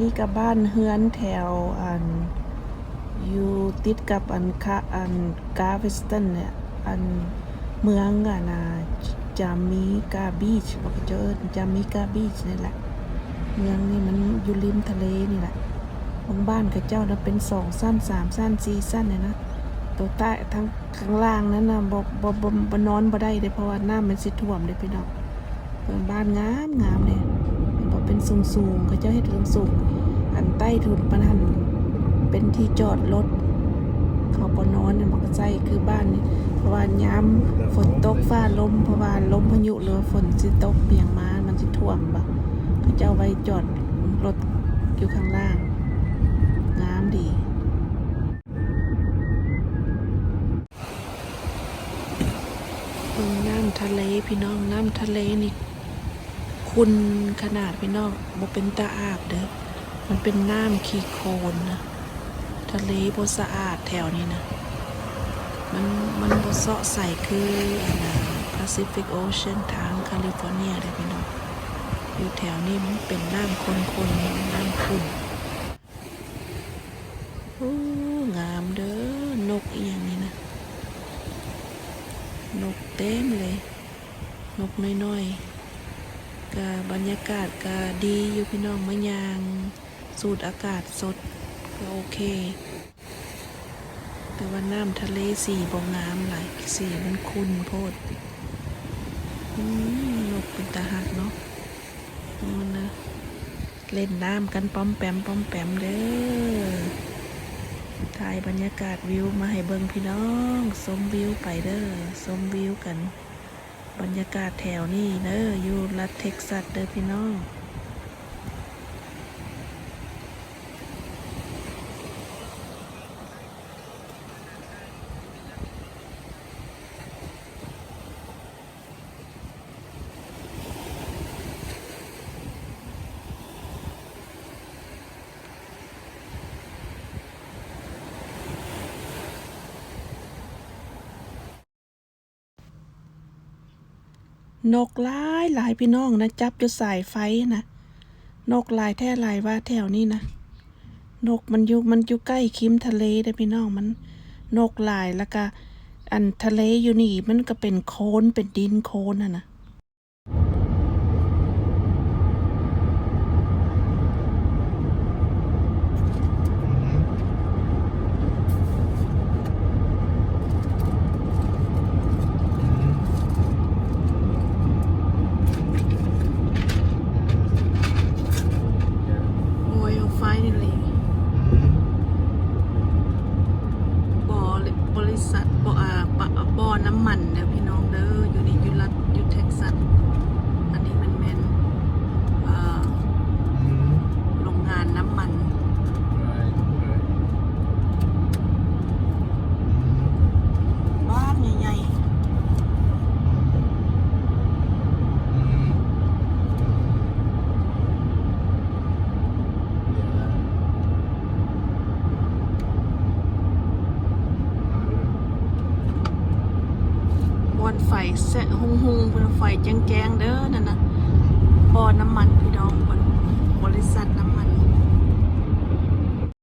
นี่กับบ้านเฮือนแถวอันอยู่ติดกับอันคะอันกาเวสตันเนี่ยอันเมืองอะนะจามิกาบีชบอกจะเอิ้นจามิกาบีชนี่แหละ เมืองนี่มันอยู่ริมทะเลนี่แหละบางบ้านกับเจ้านะเป็นสองสั้นสามสั้นสี่สั้นเลยนะตัวใต้ทั้งข้างล่างนั้นนะบ่บ่บ่บ่นอนบ่ได้เลยเพราะว่าน้ำมันสิท่วมเลยพี่น้องเปินบ้านงามงามเลยบ่เป็น สูงสูงเขาเจ้าเฮ็ดสูงสูงอันใต้ถุนปานหันเป็นที่จอดรถเขาบ่นอนเนี่ยมันก็ใจคือบ้านนี่เพราะว่ายามฝนตกฟ้าลมเพราะว่าลมพายุหรือฝนสิตกเปียงมามันสิท่วมบ่เขาเจ้าไว้จอดรถอยู่ข้างล่างงามดีน้ำทะเลพี่น้องน้ำทะเลนี่ คุณขนาดพี่น้องบ่เป็นตาอาบเด้อ มันเป็นน้ำขี้โคลนนะ ทะเลบ่สะอาดแถวนี้นะ มันมันบ่เซาะใสคืออันน่ะ Pacific Ocean ทางแคลิฟอร์เนียเด้พี่น้อง อยู่แถวนี้มันเป็นน้ำคนๆน้ำขุ่นโอ้งามเด้อนกอีหยังนี่นะ นกเต็มเลย นกน้อยๆ กะบรรยากาศกะดีอยู่พี่น้องมะยาง สูดอากาศสดก็โอเค แต่ว่าน้ำทะเลสีบงงามหลายสีมันคุณโพดอืมนกเป็นตาหักเนาะมันนะเล่นน้ำกันป้อมแปมป้อมแปมเด้อถ่ายบรรยากาศวิวมาให้เบิ่งพี่น้องชมวิวไปเด้อชมวิวกัน บรรยากาศแถวนี้เนอะอยู่รัฐเท็กซัสเด้อพี่น้อง นกหลายหลายพี่น้องนะจับอยู่สายไฟนะนกหลายแท้หลายว่าแถวนี้นะนกมันอยู่มันอยู่ใกล้คิมทะเลเด้พี่น้องมัน นกหลายแล้วก็ อันทะเลอยู่นี่มันก็เป็นโคลนเป็นดินโคลนน่ะนะโอ้ยไฟนี่เลยบ่อ บริษัทบ่อ่าปะบอน้ำมันเด้อพี่น้องเด้ออยู่นี่อยู่รัฐอยู่เท็กซัสอันนี้มันแม่นอ่าโรงงานน้ำมัน บ้านใหญ่ นไฟเสะหุงหุงบนไฟแจ้งเด้อนั่นน่ะบ่อน้ำมันพี่น้องบนบริษัทน้ำมัน